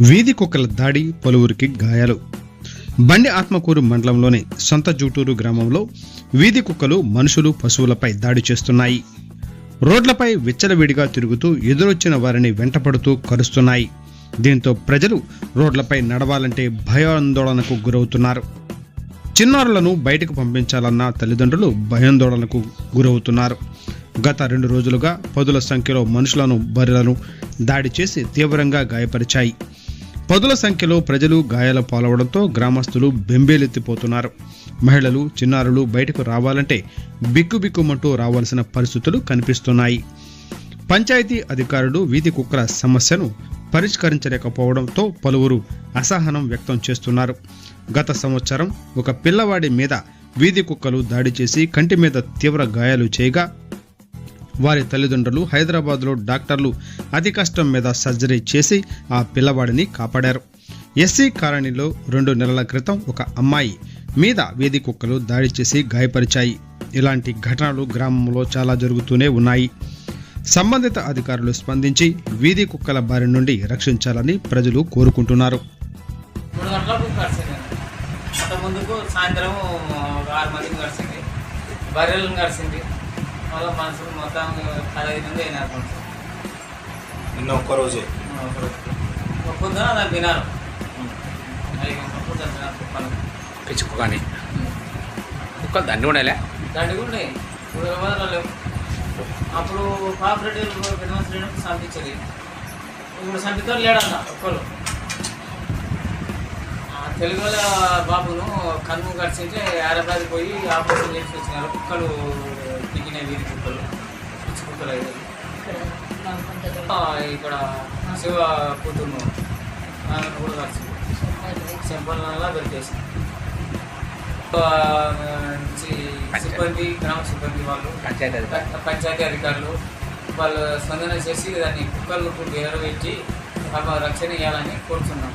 వీధి కుక్కల దాడి పలువురికి గాయాలు. బండి ఆత్మకూరు మండలంలోని సొంత జూటూరు గ్రామంలో వీధి కుక్కలు మనుషులు పశువులపై దాడి చేస్తున్నాయి. రోడ్లపై విచ్చలవిడిగా తిరుగుతూ ఎదురొచ్చిన వారిని వెంటపడుతూ కరుస్తున్నాయి. దీంతో ప్రజలు రోడ్లపై నడవాలంటే భయాందోళనకు గురవుతున్నారు. చిన్నారులను బయటకు పంపించాలన్న తల్లిదండ్రులు భయాందోళనకు గురవుతున్నారు. గత రెండు రోజులుగా పదుల సంఖ్యలో మనుషులను బర్రెలను దాడి చేసి తీవ్రంగా గాయపరిచాయి. పదుల సంఖ్యలో ప్రజలు గాయాల పాలవడంతో గ్రామస్తులు బెంబేలెత్తిపోతున్నారు. మహిళలు చిన్నారులు బయటకు రావాలంటే బిక్కుబిక్కుమంటూ రావాల్సిన పరిస్థితులు కనిపిస్తున్నాయి. పంచాయతీ అధికారులు వీధి కుక్కల సమస్యను పరిష్కరించలేకపోవడంతో పలువురు అసహనం వ్యక్తం చేస్తున్నారు. గత సంవత్సరం ఒక పిల్లవాడి మీద వీధి కుక్కలు దాడి చేసి కంటి మీద తీవ్ర గాయాలు చేయగా వారి తల్లిదండ్రులు హైదరాబాద్లో డాక్టర్లు అతి కష్టం మీద సర్జరీ చేసి ఆ పిల్లవాడిని కాపాడారు. ఎస్సీ కాలనీలో రెండు నెలల క్రితం ఒక అమ్మాయి మీద వీధి కుక్కలు దాడి చేసి గాయపరిచాయి. ఇలాంటి ఘటనలు గ్రామంలో చాలా జరుగుతూనే ఉన్నాయి. సంబంధిత అధికారులు స్పందించి వీధి కుక్కల బారి నుండి రక్షించాలని ప్రజలు కోరుకుంటున్నారు. సాయంత్రం ఆరు బర్రెలను గడిచింది మళ్ళీ మనుషులు మొత్తం పదహైదు మంది అయినారు మనుషులు నిన్న ఒక్క రోజే. ఒక పొద్దున దాన్ని తినారు ఐదు గంటలకు దాన్ని తినారు కుక్కలు దండి ఉండలే? దండి ఇప్పుడు ఎవరు లేవు. అప్పుడు కోఆపరేటివ్ శ్రీనివాస్ సంపించేది ఇప్పుడు సంపితో లేడన్న ఒక్కరు ఆ తెలుగు వాళ్ళ బాబును కన్ను కడిచింటే హైదరాబాద్ పోయి ఆపరేషన్ చేసి వచ్చినారు. కుక్కలు దిగినాయి వీధి కుక్కలు. పిచ్చి కుక్కలు ఆ, ఇక్కడ శివ కూతురు ఆమెను కూడా కలిసింది సింపల్లా దొరికేసి సిబ్బంది గ్రామ సిబ్బంది వాళ్ళు పంచాయతీ అధికారి. పంచాయతీ అధికారులు వాళ్ళు స్పందన చేసి దాన్ని కుక్కలకు వేరు పెట్టి పాప రక్షణ ఇవ్వాలని కోరుతున్నాం.